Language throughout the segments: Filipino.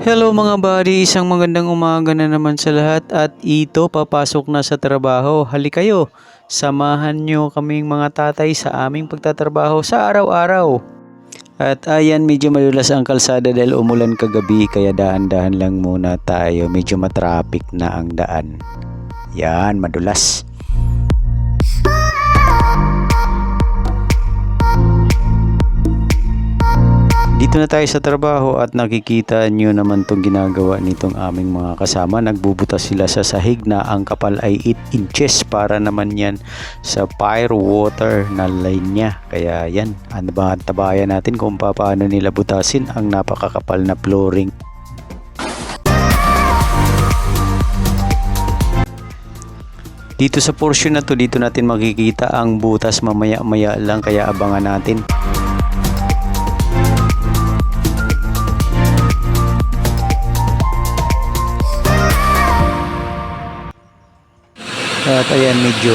Hello mga buddy, isang magandang umaga na naman sa lahat at ito papasok na sa trabaho. Hali kayo, samahan nyo kaming mga tatay sa aming pagtatrabaho sa araw-araw. At ayan, medyo malulas ang kalsada dahil umulan kagabi kaya dahan-dahan lang muna tayo. Medyo matraffic na ang daan. Yan, madulas. Dito na tayo sa trabaho at nakikita nyo naman tong ginagawa nitong aming mga kasama. Nagbubutas sila sa sahig na ang kapal ay 8 inches para naman yan sa fire water na line niya. Kaya yan, ano ba tabayan natin kung paano nila butasin ang napakakapal na flooring. Dito sa portion na to, dito natin makikita ang butas mamaya-maya lang kaya abangan natin. At ayan, medyo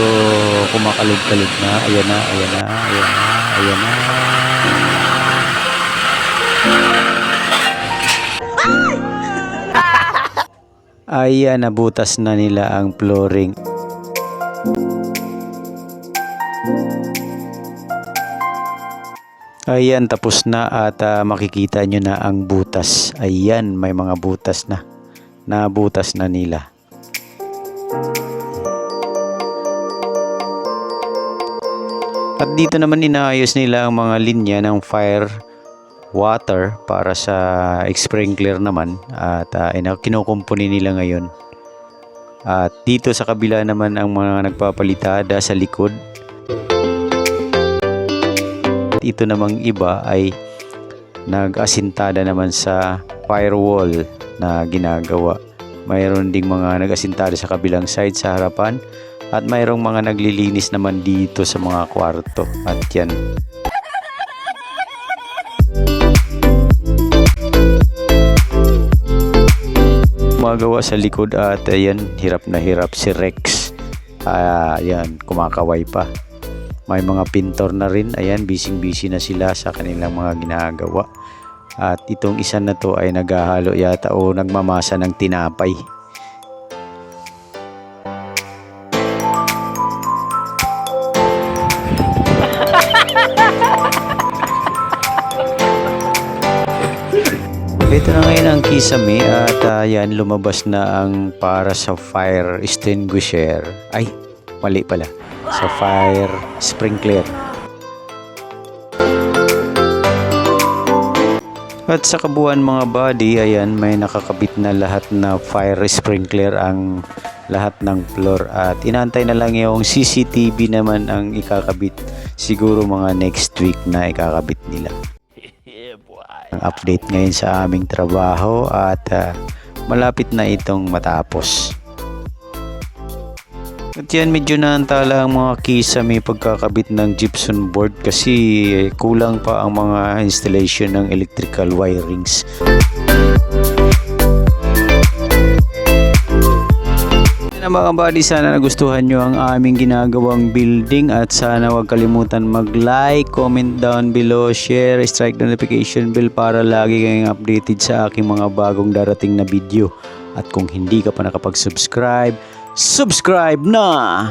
kumakalog-kalog na. Ayan na, ayan na, ayan na, ayan na. Ayan, nabutas na nila ang flooring. Ayan, tapos na at ah, makikita nyo na ang butas. Ayan, may mga butas na. Nabutas na nila. At dito naman inaayos nila ang mga linya ng fire water para sa sprinkler naman at uh, kinukumpuni nila ngayon. At dito sa kabila naman ang mga nagpapalitada sa likod. At ito namang iba ay nag-asintada naman sa firewall na ginagawa. Mayroon ding mga nag-asintada sa kabilang side sa harapan at mayroong mga naglilinis naman dito sa mga kwarto. At yan. Magawa sa likod at ayan, hirap na hirap si Rex. Ah, ayan, kumakaway pa. May mga pintor na rin. Ayan, busy-busy na sila sa kanilang mga ginagawa. At itong isa na to ay naghahalo yata o nagmamasa ng tinapay. Ito na ngayon ang kisame at uh, yan lumabas na ang para sa fire extinguisher. Ay, mali pala. Sa fire sprinkler. At sa kabuuan mga body, ayan, may nakakabit na lahat na fire sprinkler ang lahat ng floor at inantay na lang yung CCTV naman ang ikakabit siguro mga next week na ikakabit nila ang update ngayon sa aming trabaho at ah, malapit na itong matapos. At yan medyo naantala ang mga kisa may pagkakabit ng gypsum board kasi kulang pa ang mga installation ng electrical wirings. Ang mga buddy, sana nagustuhan nyo ang aming ginagawang building at sana huwag kalimutan mag-like, comment down below, share, strike notification bell para lagi kayong updated sa aking mga bagong darating na video. At kung hindi ka pa nakapag-subscribe, subscribe na!